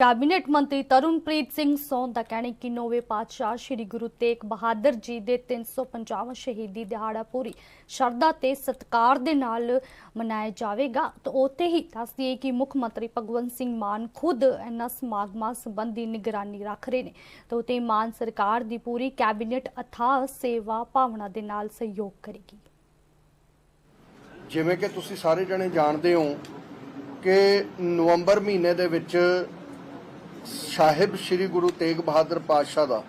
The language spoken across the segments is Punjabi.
ਕੈਬਨਿਟ ਮੰਤਰੀ ਤਰੁਣਪ੍ਰੀਤ ਸਿੰਘ ਸੌਨ ਦਾ ਕਹਿਣਾ ਕਿ ਨੌਵੇਂ ਪਾਤਸ਼ਾਹ ਸ੍ਰੀ ਗੁਰੂ ਤੇਗ ਬਹਾਦਰ ਜੀ ਦੇ 350ਵਾਂ ਸ਼ਹੀਦੀ ਦਿਹਾੜਾ ਪੂਰੀ ਸ਼ਰਧਾ ਤੇ ਸਤਿਕਾਰ ਦੇ ਨਾਲ ਮਨਾਇਆ ਜਾਵੇਗਾ। ਤਾਂ ਉੱਥੇ ਹੀ ਦੱਸ ਕਿ ਮੁੱਖ ਮੰਤਰੀ ਭਗਵੰਤ ਸਿੰਘ ਮਾਨ ਖੁਦ ਇਹਨਾਂ ਸਮਾਗਮਾਂ ਸੰਬੰਧੀ ਨਿਗਰਾਨੀ ਰੱਖ ਰਹੇ ਨੇ। ਤਾਂ ਉੱਥੇ ਮਾਨ ਸਰਕਾਰ ਦੀ ਪੂਰੀ ਕੈਬਨਿਟ ਅਥਾਹ ਸੇਵਾ ਭਾਵਨਾ ਦੇ ਨਾਲ ਸਹਿਯੋਗ ਕਰੇਗੀ। ਜਿਵੇਂ ਕਿ ਤੁਸੀਂ ਸਾਰੇ ਜਣੇ ਜਾਣਦੇ ਹੋ ਕਿ ਨਵੰਬਰ ਮਹੀਨੇ ਦੇ ਵਿੱਚ ਸਾਹਿਬ ਸ੍ਰੀ ਗੁਰੂ ਤੇਗ ਬਹਾਦਰ ਪਾਤਸ਼ਾਹ ਦਾ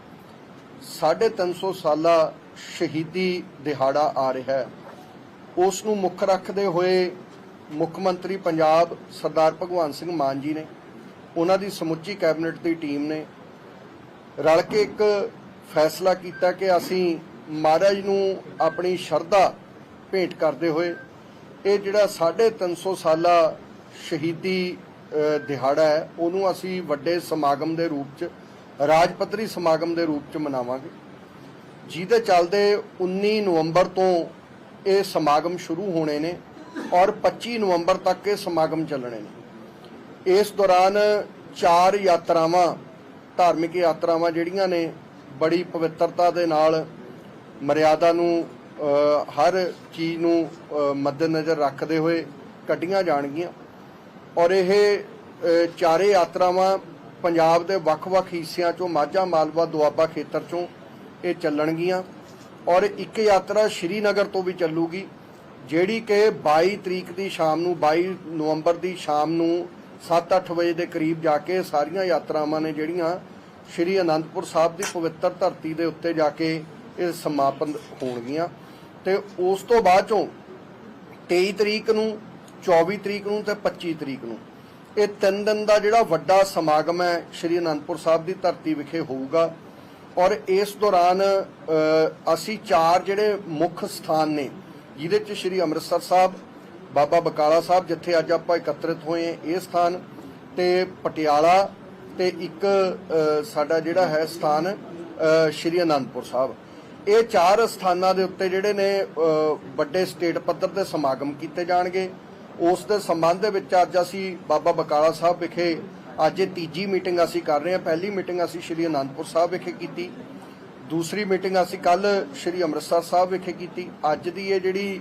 350 ਸਾਲਾ ਸ਼ਹੀਦੀ ਦਿਹਾੜਾ ਆ ਰਿਹਾ ਹੈ। ਉਸ ਨੂੰ ਮੁੱਖ ਰੱਖਦੇ ਹੋਏ ਮੁੱਖ ਮੰਤਰੀ ਪੰਜਾਬ ਸਰਦਾਰ ਭਗਵੰਤ ਸਿੰਘ ਮਾਨ ਜੀ ਨੇ, ਉਹਨਾਂ ਦੀ ਸਮੁੱਚੀ ਕੈਬਨਿਟ ਦੀ ਟੀਮ ਨੇ ਰਲ ਕੇ ਇੱਕ ਫੈਸਲਾ ਕੀਤਾ ਕਿ ਅਸੀਂ ਮਹਾਰਾਜ ਨੂੰ ਆਪਣੀ ਸ਼ਰਧਾ ਭੇਟ ਕਰਦੇ ਹੋਏ ਇਹ ਜਿਹੜਾ 350 ਸਾਲਾ ਸ਼ਹੀਦੀ ਦਿਹਾੜਾ ਹੈ, ਉਹਨੂੰ ਅਸੀਂ ਵੱਡੇ ਸਮਾਗਮ ਦੇ ਰੂਪ 'ਚ ਰਾਜ ਪੱਧਰੀ ਸਮਾਗਮ ਦੇ ਰੂਪ 'ਚ ਮਨਾਵਾਂਗੇ। ਜਿਹਦੇ ਚੱਲਦੇ 19 ਨਵੰਬਰ ਤੋਂ ਇਹ ਸਮਾਗਮ ਸ਼ੁਰੂ ਹੋਣੇ ਨੇ ਔਰ 25 ਨਵੰਬਰ ਤੱਕ ਇਹ ਸਮਾਗਮ ਚੱਲਣੇ ਨੇ। ਇਸ ਦੌਰਾਨ ਚਾਰ ਯਾਤਰਾਵਾਂ, ਧਾਰਮਿਕ ਯਾਤਰਾਵਾਂ ਜਿਹੜੀਆਂ ਨੇ, ਬੜੀ ਪਵਿੱਤਰਤਾ ਦੇ ਨਾਲ ਮਰਿਆਦਾ ਨੂੰ ਹਰ ਚੀਜ਼ ਨੂੰ ਮੱਦੇਨਜ਼ਰ ਰੱਖਦੇ ਹੋਏ ਕੱਢੀਆਂ ਜਾਣਗੀਆਂ। ਔਰ ਇਹ ਚਾਰੇ ਯਾਤਰਾਵਾਂ ਪੰਜਾਬ ਦੇ ਵੱਖ-ਵੱਖ ਹਿੱਸਿਆਂ ਚੋਂ ਮਾਝਾ, ਮਾਲਵਾ, ਦੁਆਬਾ ਖੇਤਰ ਚੋਂ ਇਹ ਚੱਲਣਗੀਆਂ। ਔਰ ਇੱਕ ਯਾਤਰਾ ਸ਼੍ਰੀਨਗਰ ਤੋਂ ਵੀ ਚੱਲੂਗੀ, ਜਿਹੜੀ ਕਿ 22 ਤਰੀਕ ਦੀ ਸ਼ਾਮ ਨੂੰ 22 ਨਵੰਬਰ ਦੀ ਸ਼ਾਮ ਨੂੰ 7-8 ਵਜੇ ਦੇ ਕਰੀਬ ਜਾ ਕੇ ਸਾਰੀਆਂ ਯਾਤਰਾਵਾਂ ਨੇ ਜਿਹੜੀਆਂ ਸ਼੍ਰੀ ਅਨੰਦਪੁਰ ਸਾਹਿਬ ਦੀ ਪਵਿੱਤਰ ਧਰਤੀ ਦੇ ਉੱਤੇ ਜਾ ਕੇ ਇਹ ਸਮਾਪਨ ਹੋਣਗੀਆਂ। ਤੇ ਉਸ ਤੋਂ ਬਾਅਦ ਚੋਂ 23 ਤਰੀਕ ਨੂੰ 24 ਤਰੀਕ ਨੂੰ ਤੇ 25 ਤਰੀਕ ਨੂੰ। ਇਹ ਤਿੰਨ ਦਿਨ ਦਾ ਜਿਹੜਾ ਵੱਡਾ ਸਮਾਗਮ ਹੈ, ਸ਼੍ਰੀ ਅਨੰਦਪੁਰ ਸਾਹਿਬ ਦੀ ਧਰਤੀ ਵਿਖੇ ਹੋਊਗਾ। ਔਰ ਇਸ ਦੌਰਾਨ ਅਸੀਂ ਚਾਰ ਜਿਹੜੇ ਮੁੱਖ ਸਥਾਨ ਨੇ, ਜਿਹਦੇ ਚ ਸ਼੍ਰੀ ਅੰਮ੍ਰਿਤਸਰ ਸਾਹਿਬ, ਬਾਬਾ ਬਕਾਲਾ ਸਾਹਿਬ, ਜਿੱਥੇ ਅੱਜ ਆਪਾਂ ਇਕੱਤਰਿਤ ਹੋਏ ਹਾਂ, ਇਹ ਸਥਾਨ ਤੇ ਪਟਿਆਲਾ ਤੇ ਇੱਕ ਸਾਡਾ ਜਿਹੜਾ ਹੈ ਸਥਾਨ ਸ਼੍ਰੀ ਅਨੰਦਪੁਰ ਸਾਹਿਬ। ਇਹ ਚਾਰ ਸਥਾਨਾਂ ਦੇ ਉੱਤੇ ਜਿਹੜੇ ਨੇ ਵੱਡੇ ਸਟੇਟ ਪੱਧਰ ਤੇ ਸਮਾਗਮ ਕੀਤੇ ਜਾਣਗੇ। ਉਸ ਦੇ ਸੰਬੰਧ ਦੇ ਵਿੱਚ ਅੱਜ ਅਸੀਂ ਬਾਬਾ ਬਕਾਲਾ ਸਾਹਿਬ ਵਿਖੇ ਅੱਜ ਇਹ ਤੀਜੀ ਮੀਟਿੰਗ ਅਸੀਂ ਕਰ ਰਹੇ ਹਾਂ। ਪਹਿਲੀ ਮੀਟਿੰਗ ਅਸੀਂ ਸ਼੍ਰੀ ਅਨੰਦਪੁਰ ਸਾਹਿਬ ਵਿਖੇ ਕੀਤੀ। ਦੂਸਰੀ ਮੀਟਿੰਗ ਅਸੀਂ ਕੱਲ ਸ਼੍ਰੀ ਅੰਮ੍ਰਿਤਸਰ ਸਾਹਿਬ ਵਿਖੇ ਕੀਤੀ। ਅੱਜ ਦੀ ਇਹ ਜਿਹੜੀ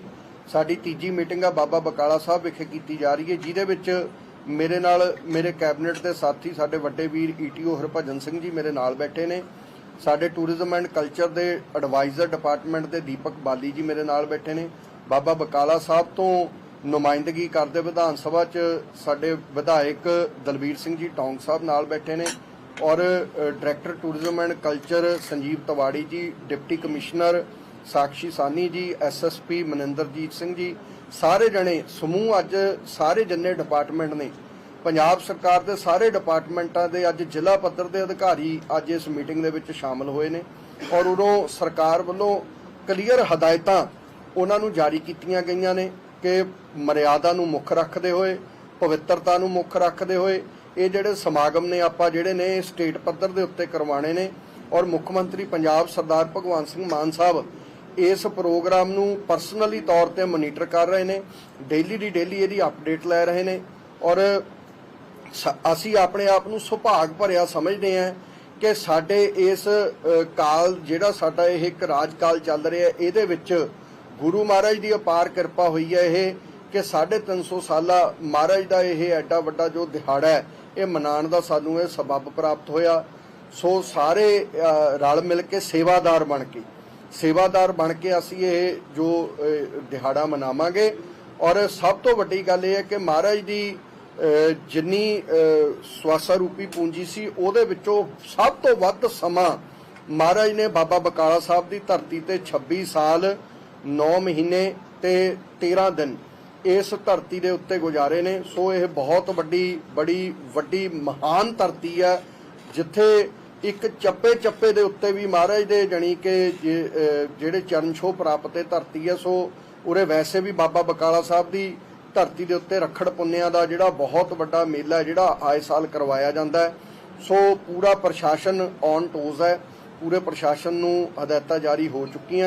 ਸਾਡੀ ਤੀਜੀ ਮੀਟਿੰਗ ਆ ਬਾਬਾ ਬਕਾਲਾ ਸਾਹਿਬ ਵਿਖੇ ਕੀਤੀ ਜਾ ਰਹੀ ਹੈ, ਜਿਹਦੇ ਵਿੱਚ ਮੇਰੇ ਨਾਲ ਮੇਰੇ ਕੈਬਨਿਟ ਦੇ ਸਾਥੀ ਸਾਡੇ ਵੱਡੇ ਵੀਰ ਈਟੀਓ ਹਰਭਜਨ ਸਿੰਘ ਜੀ ਮੇਰੇ ਨਾਲ ਬੈਠੇ ਨੇ। ਸਾਡੇ ਟੂਰਿਜ਼ਮ ਐਂਡ ਕਲਚਰ ਦੇ ਐਡਵਾਈਜ਼ਰ ਡਿਪਾਰਟਮੈਂਟ ਦੇ ਦੀਪਕ ਬਾਲੀ ਜੀ ਮੇਰੇ ਨਾਲ ਬੈਠੇ ਨੇ। ਬਾਬਾ ਬਕਾਲਾ ਸਾਹਿਬ ਤੋਂ ਨੁਮਾਇੰਦਗੀ ਕਰਦੇ ਵਿਧਾਨ ਸਭਾ 'ਚ ਸਾਡੇ ਵਿਧਾਇਕ ਦਲਬੀਰ ਸਿੰਘ ਜੀ ਟੌਂਗ ਸਾਹਿਬ ਨਾਲ ਬੈਠੇ ਨੇ ਔਰ director tourism and culture Sanjeev Tiwari ji, deputy commissioner Sakshi ਸਾਨੀ ਜੀ ਐਸਐਸਪੀ ਮਨਿੰਦਰਜੀਤ ਸਿੰਘ ਜੀ, ਸਾਰੇ ਜਣੇ, ਸਮੂਹ ਅੱਜ ਸਾਰੇ ਜੰਨੇ ਡਿਪਾਰਟਮੈਂਟ ਨੇ, ਪੰਜਾਬ ਸਰਕਾਰ ਦੇ ਸਾਰੇ ਡਿਪਾਰਟਮੈਂਟਾਂ ਦੇ ਅੱਜ ਜ਼ਿਲ੍ਹਾ ਪੱਧਰ ਦੇ ਅਧਿਕਾਰੀ ਅੱਜ ਇਸ ਮੀਟਿੰਗ ਦੇ ਵਿੱਚ ਸ਼ਾਮਲ ਹੋਏ ਨੇ ਔਰ ਉਦੋਂ ਸਰਕਾਰ ਵੱਲੋਂ ਕਲੀਅਰ ਹਦਾਇਤਾਂ ਉਹਨਾਂ ਨੂੰ ਜਾਰੀ ਕੀਤੀਆਂ ਗਈਆਂ ਨੇ। ਕਿ ਮਰਿਆਦਾ ਨੂੰ ਮੁੱਖ ਰੱਖਦੇ ਹੋਏ, ਪਵਿੱਤਰਤਾ ਨੂੰ ਮੁੱਖ ਰੱਖਦੇ ਹੋਏ, ਇਹ ਜਿਹੜੇ ਸਮਾਗਮ ਨੇ ਆਪਾਂ ਜਿਹੜੇ ਨੇ ਸਟੇਟ ਪੱਧਰ ਦੇ ਉੱਤੇ ਕਰਵਾਣੇ ਨੇ, ਔਰ ਮੁੱਖ ਮੰਤਰੀ ਪੰਜਾਬ ਸਰਦਾਰ ਭਗਵੰਤ ਸਿੰਘ ਮਾਨ ਸਾਹਿਬ ਇਸ ਪ੍ਰੋਗਰਾਮ ਨੂੰ ਪਰਸਨਲੀ ਤੌਰ ਤੇ ਮੋਨੀਟਰ ਕਰ ਰਹੇ ਨੇ, ਡੇਲੀ ਦੀ ਡੇਲੀ ਇਹਦੀ ਅਪਡੇਟ ਲੈ ਰਹੇ ਨੇ, ਔਰ ਅਸੀਂ ਆਪਣੇ ਆਪ ਨੂੰ ਸੁਭਾਗ ਭਰਿਆ ਸਮਝਦੇ ਹਾਂ ਕਿ ਸਾਡੇ ਇਸ ਕਾਲ ਜਿਹੜਾ ਸਾਡਾ ਇਹ ਇੱਕ ਰਾਜ ਕਾਲ ਚੱਲ ਰਿਹਾ, ਇਹਦੇ ਵਿੱਚ ਗੁਰੂ ਮਹਾਰਾਜ ਦੀ ਅਪਾਰ ਕਿਰਪਾ ਹੋਈ ਹੈ ਇਹ ਕਿ 350 ਸਾਲਾ ਮਹਾਰਾਜ ਦਾ ਇਹ ਐਡਾ ਵੱਡਾ ਜੋ ਦਿਹਾੜਾ ਹੈ ਇਹ ਮਨਾਉਣ ਦਾ ਸਾਨੂੰ ਇਹ ਸਬੱਬ ਪ੍ਰਾਪਤ ਹੋਇਆ। ਸੋ ਸਾਰੇ ਰਲ ਮਿਲ ਕੇ ਸੇਵਾਦਾਰ ਬਣ ਕੇ ਸੇਵਾਦਾਰ ਬਣ ਕੇ ਅਸੀਂ ਇਹ ਜੋ ਦਿਹਾੜਾ ਮਨਾਵਾਂਗੇ। ਔਰ ਸਭ ਤੋਂ ਵੱਡੀ ਗੱਲ ਇਹ ਹੈ ਕਿ ਮਹਾਰਾਜ ਦੀ ਜਿੰਨੀ ਅ, ਸਵਾਸਾ ਰੂਪੀ ਪੂੰਜੀ ਸੀ ਉਹਦੇ ਵਿੱਚੋਂ ਸਭ ਤੋਂ ਵੱਧ ਸਮਾਂ ਮਹਾਰਾਜ ਨੇ ਬਾਬਾ ਬਕਾਲਾ ਸਾਹਿਬ ਦੀ ਧਰਤੀ ਤੇ 26 ਸਾਲ 9 ਮਹੀਨੇ ਤੇ 13 ਦਿਨ ਇਸ ਧਰਤੀ ਦੇ ਉੱਤੇ ਗੁਜ਼ਾਰੇ ਨੇ। ਸੋ ਇਹ ਬਹੁਤ ਵੱਡੀ, ਬੜੀ ਵੱਡੀ ਮਹਾਨ ਧਰਤੀ ਹੈ, ਜਿੱਥੇ ਇੱਕ ਚੱਪੇ ਚੱਪੇ ਦੇ ਉੱਤੇ ਵੀ ਮਹਾਰਾਜ ਦੇ ਜਣੀ ਕਿ ਜੇ- ਜਿਹੜੇ ਚਰਨ ਛੋਹ ਪ੍ਰਾਪਤ ਹੈ ਧਰਤੀ ਹੈ, ਸੋ ਉਰੇ ਵੈਸੇ ਵੀ ਬਾਬਾ ਬਕਾਲਾ ਸਾਹਿਬ ਦੀ ਧਰਤੀ ਦੇ ਉੱਤੇ ਰੱਖੜ ਪੁੰਨਿਆਂ ਦਾ ਜਿਹੜਾ ਬਹੁਤ ਵੱਡਾ ਮੇਲਾ ਜਿਹੜਾ ਆਏ ਸਾਲ ਕਰਵਾਇਆ ਜਾਂਦਾ ਹੈ। ਸੋ ਪੂਰਾ ਪ੍ਰਸ਼ਾਸਨ ਔਨ ਟੋਜ਼ ਹੈ, ਪੂਰੇ ਪ੍ਰਸ਼ਾਸਨ ਨੂੰ ਹਦਾਇਤਾਂ ਜਾਰੀ ਹੋ ਚੁੱਕੀਆਂ